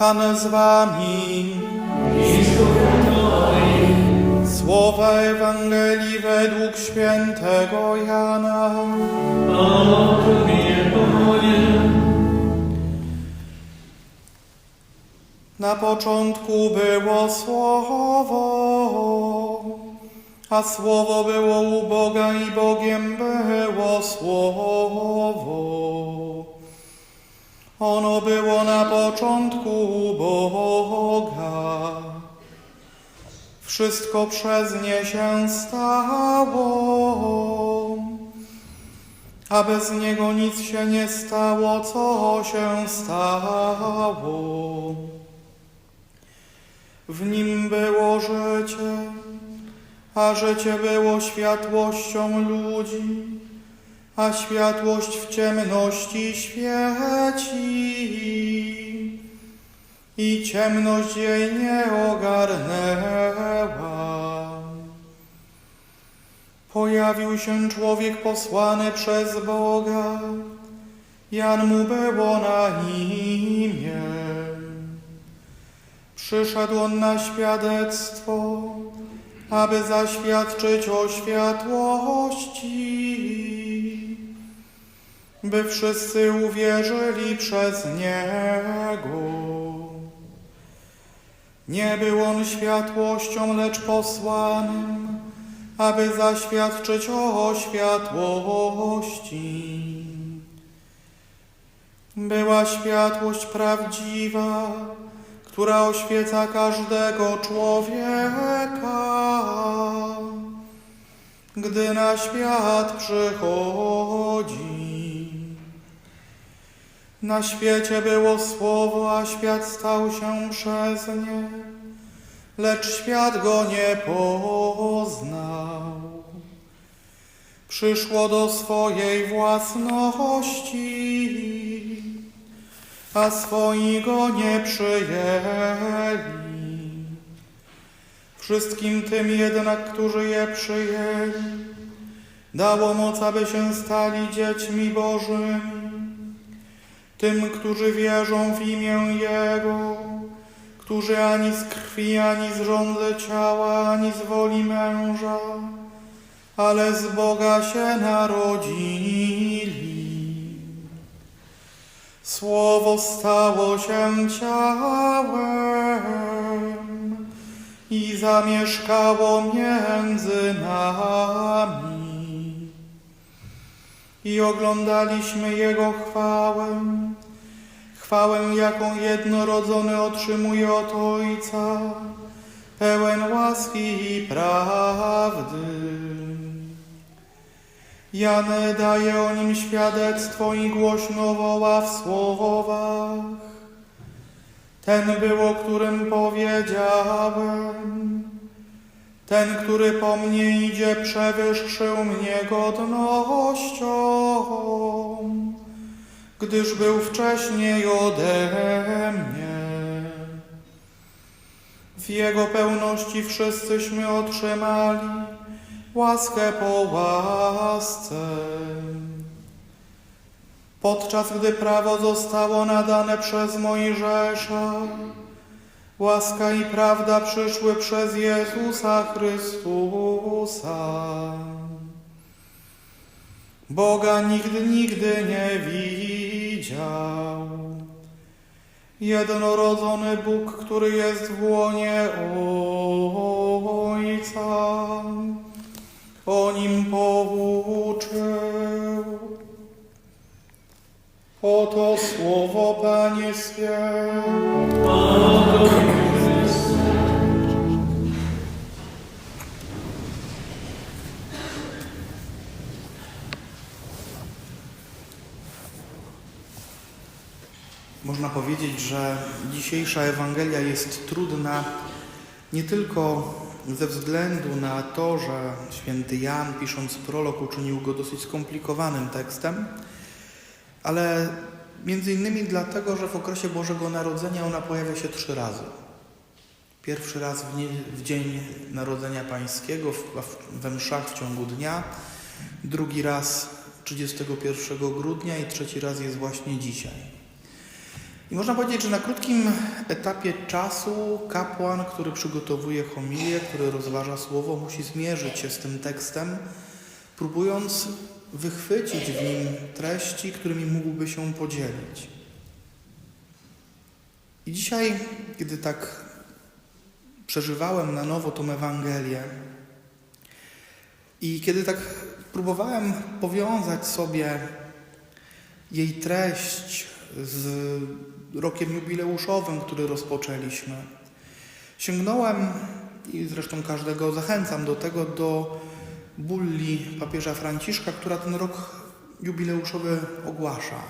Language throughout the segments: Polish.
Pan z wami. Słowa Ewangelii według świętego Jana. Na początku było Słowo, a Słowo było u Boga i Bogiem było Słowo. Ono było na początku u Boga. Wszystko przez nie się stało, a bez niego nic się nie stało, co się stało. W nim było życie, a życie było światłością ludzi, a światłość w ciemności świeci i ciemność jej nie ogarnęła. Pojawił się człowiek posłany przez Boga, Jan mu było na imię. Przyszedł on na świadectwo, aby zaświadczyć o światłości, by wszyscy uwierzyli przez Niego. Nie był on światłością, lecz posłanym, aby zaświadczyć o światłości. Była światłość prawdziwa, która oświeca każdego człowieka, gdy na świat przychodzi. Na świecie było słowo, a świat stał się przez nie, lecz świat go nie poznał. Przyszło do swojej własności, a swoi go nie przyjęli. Wszystkim tym jednak, którzy je przyjęli, dało moc, aby się stali dziećmi Bożymi. Tym, którzy wierzą w imię Jego, którzy ani z krwi, ani z żądzy ciała, ani z woli męża, ale z Boga się narodzili. Słowo stało się ciałem i zamieszkało między nami. I oglądaliśmy Jego chwałę, chwałę, jaką jednorodzony otrzymuje od Ojca, pełen łaski i prawdy. Jan daje o nim świadectwo i głośno woła w słowach. Ten był, o którym powiedziałem. Ten, który po mnie idzie, przewyższył mnie godnością, gdyż był wcześniej ode mnie. W Jego pełności wszyscyśmy otrzymali łaskę po łasce. Podczas gdy prawo zostało nadane przez Mojżesza, łaska i prawda przyszły przez Jezusa Chrystusa. Boga nikt nigdy nie widział. Jednorodzony Bóg, który jest w łonie Ojca, o nim pouczył. Oto słowo Pańskie. Można powiedzieć, że dzisiejsza Ewangelia jest trudna nie tylko ze względu na to, że święty Jan, pisząc prolog, uczynił go dosyć skomplikowanym tekstem, ale między innymi dlatego, że w okresie Bożego Narodzenia ona pojawia się trzy razy. Pierwszy raz w, nie, w Dzień Narodzenia Pańskiego, w, w, we mszach w ciągu dnia, drugi raz 31 grudnia i trzeci raz jest właśnie dzisiaj. I można powiedzieć, że na krótkim etapie czasu kapłan, który przygotowuje homilię, który rozważa słowo, musi zmierzyć się z tym tekstem, próbując wychwycić w nim treści, którymi mógłby się podzielić. I dzisiaj, kiedy tak przeżywałem na nowo tą Ewangelię i kiedy tak próbowałem powiązać sobie jej treść z rokiem jubileuszowym, który rozpoczęliśmy, sięgnąłem i zresztą każdego zachęcam do tego, do bulli papieża Franciszka, która ten rok jubileuszowy ogłasza.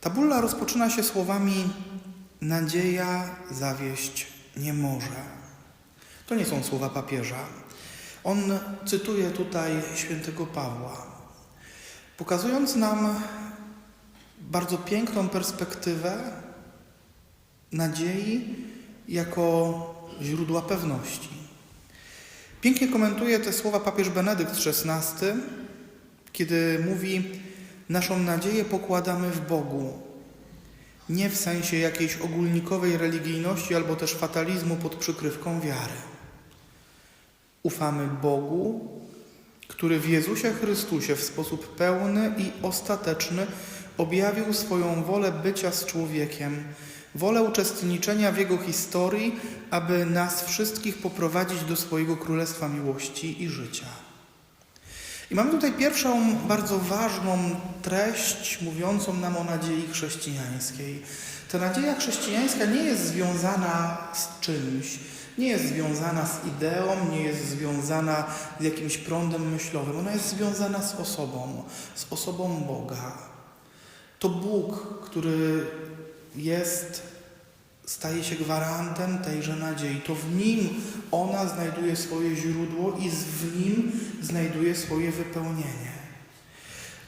Ta bulla rozpoczyna się słowami nadzieja zawieść nie może. To nie są słowa papieża. On cytuje tutaj świętego Pawła, pokazując nam bardzo piękną perspektywę nadziei jako źródła pewności. Pięknie komentuje te słowa papież Benedykt XVI, kiedy mówi: Naszą nadzieję pokładamy w Bogu, nie w sensie jakiejś ogólnikowej religijności albo też fatalizmu pod przykrywką wiary. Ufamy Bogu, który w Jezusie Chrystusie w sposób pełny i ostateczny objawił swoją wolę bycia z człowiekiem, wolę uczestniczenia w Jego historii, aby nas wszystkich poprowadzić do swojego Królestwa Miłości i życia. I mamy tutaj pierwszą bardzo ważną treść mówiącą nam o nadziei chrześcijańskiej. Ta nadzieja chrześcijańska nie jest związana z czymś, nie jest związana z ideą, nie jest związana z jakimś prądem myślowym. Ona jest związana z osobą, z osobą Boga. To Bóg, który jest, staje się gwarantem tejże nadziei. To w Nim ona znajduje swoje źródło i w Nim znajduje swoje wypełnienie.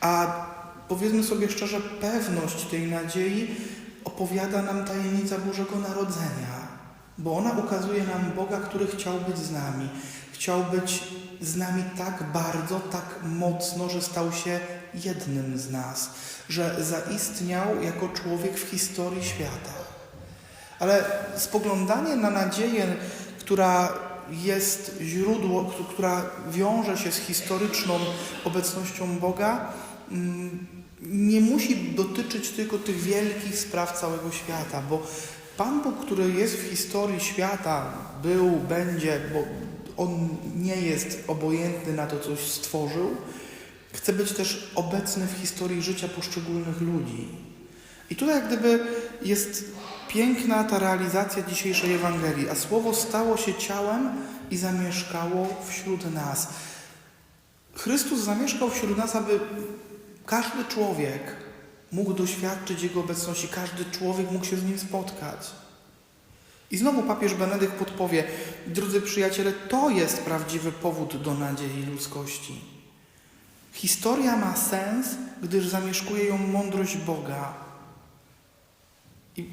A powiedzmy sobie szczerze, pewność tej nadziei opowiada nam tajemnica Bożego Narodzenia, bo ona ukazuje nam Boga, który chciał być z nami. Chciał być z nami tak bardzo, tak mocno, że stał się jednym z nas, że zaistniał jako człowiek w historii świata. Ale spoglądanie na nadzieję, która jest źródło, która wiąże się z historyczną obecnością Boga, mm, nie musi dotyczyć tylko tych wielkich spraw całego świata, bo Pan Bóg, który jest w historii świata, był, będzie, bo On nie jest obojętny na to, coś stworzył, chce być też obecny w historii życia poszczególnych ludzi. I tutaj jak gdyby jest piękna ta realizacja dzisiejszej Ewangelii, a Słowo stało się ciałem i zamieszkało wśród nas. Chrystus zamieszkał wśród nas, aby każdy człowiek mógł doświadczyć Jego obecności, każdy człowiek mógł się z Nim spotkać. I znowu papież Benedykt podpowie, drodzy przyjaciele, to jest prawdziwy powód do nadziei ludzkości. Historia ma sens, gdyż zamieszkuje ją mądrość Boga. I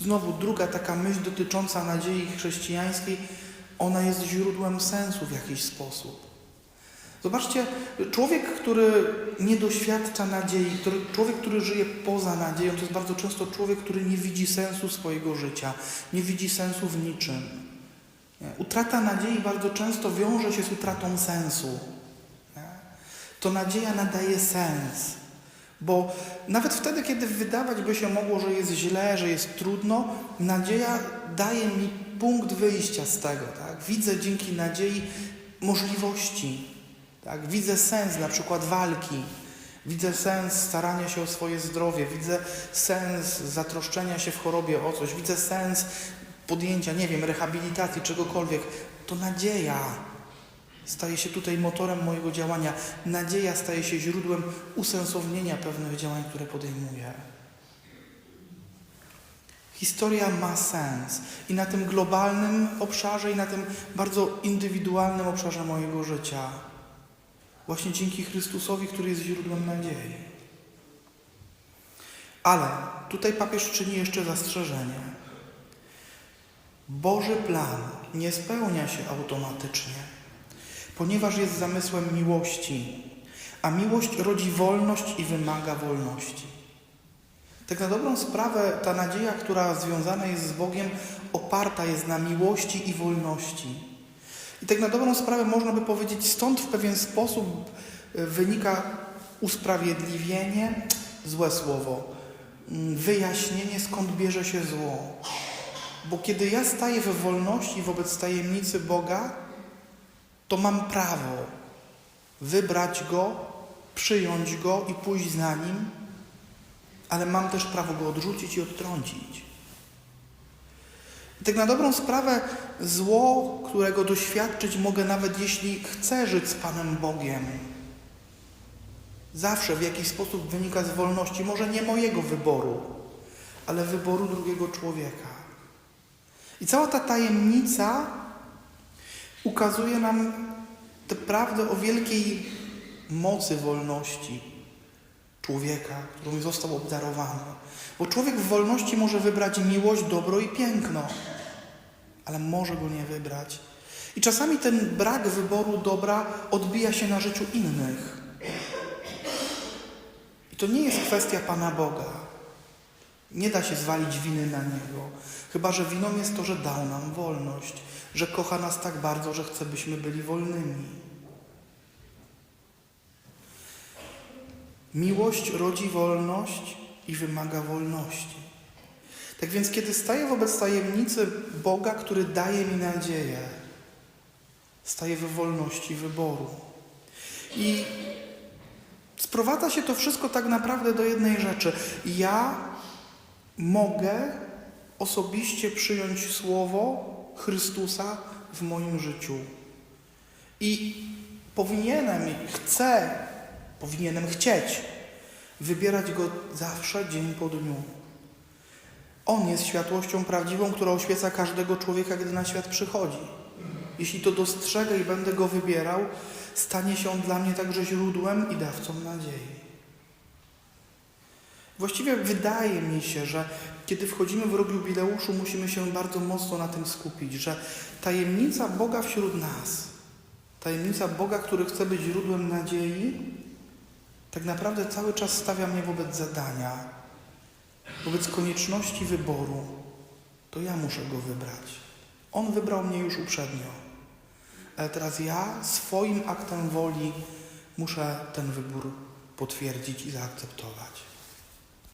znowu druga taka myśl dotycząca nadziei chrześcijańskiej, ona jest źródłem sensu w jakiś sposób. Zobaczcie, człowiek, który nie doświadcza nadziei, który, człowiek, który żyje poza nadzieją, to jest bardzo często człowiek, który nie widzi sensu swojego życia, nie widzi sensu w niczym. Utrata nadziei bardzo często wiąże się z utratą sensu. To nadzieja nadaje sens. Bo nawet wtedy, kiedy wydawać by się mogło, że jest źle, że jest trudno, nadzieja daje mi punkt wyjścia z tego. Tak? Widzę dzięki nadziei możliwości. Tak? Widzę sens na przykład walki, widzę sens starania się o swoje zdrowie, widzę sens zatroszczenia się w chorobie o coś, widzę sens podjęcia, nie wiem, rehabilitacji, czegokolwiek. To nadzieja staje się tutaj motorem mojego działania. Nadzieja staje się źródłem usensownienia pewnych działań, które podejmuję. Historia ma sens i na tym globalnym obszarze, i na tym bardzo indywidualnym obszarze mojego życia. Właśnie dzięki Chrystusowi, który jest źródłem nadziei. Ale tutaj papież czyni jeszcze zastrzeżenie. Boży plan nie spełnia się automatycznie, ponieważ jest zamysłem miłości, a miłość rodzi wolność i wymaga wolności. Tak na dobrą sprawę ta nadzieja, która związana jest z Bogiem, oparta jest na miłości i wolności. I tak na dobrą sprawę można by powiedzieć, stąd w pewien sposób e, wynika usprawiedliwienie, złe słowo, mm, wyjaśnienie, skąd bierze się zło. Bo kiedy ja staję we wolności wobec tajemnicy Boga, to mam prawo wybrać Go, przyjąć Go i pójść za Nim, ale mam też prawo Go odrzucić i odtrącić. I tak na dobrą sprawę zło, którego doświadczyć mogę nawet jeśli chcę żyć z Panem Bogiem, zawsze w jakiś sposób wynika z wolności, może nie mojego wyboru, ale wyboru drugiego człowieka. I cała ta tajemnica ukazuje nam tę prawdę o wielkiej mocy wolności człowieka, którą został obdarowany. Bo człowiek w wolności może wybrać miłość, dobro i piękno, ale może go nie wybrać. I czasami ten brak wyboru dobra odbija się na życiu innych. I to nie jest kwestia Pana Boga. Nie da się zwalić winy na Niego, chyba że winą jest to, że dał nam wolność, że kocha nas tak bardzo, że chce, byśmy byli wolnymi. Miłość rodzi wolność i wymaga wolności. Tak więc, kiedy staję wobec tajemnicy Boga, który daje mi nadzieję, staję we wolności wyboru. I sprowadza się to wszystko tak naprawdę do jednej rzeczy. Ja mogę osobiście przyjąć słowo Chrystusa w moim życiu. I powinienem, chcę, powinienem chcieć wybierać go zawsze, dzień po dniu. On jest światłością prawdziwą, która oświeca każdego człowieka, gdy na świat przychodzi. Jeśli to dostrzegę i będę go wybierał, stanie się on dla mnie także źródłem i dawcą nadziei. Właściwie wydaje mi się, że kiedy wchodzimy w rok jubileuszu, musimy się bardzo mocno na tym skupić, że tajemnica Boga wśród nas, tajemnica Boga, który chce być źródłem nadziei, tak naprawdę cały czas stawia mnie wobec zadania, wobec konieczności wyboru. To ja muszę go wybrać. On wybrał mnie już uprzednio, ale teraz ja swoim aktem woli muszę ten wybór potwierdzić i zaakceptować.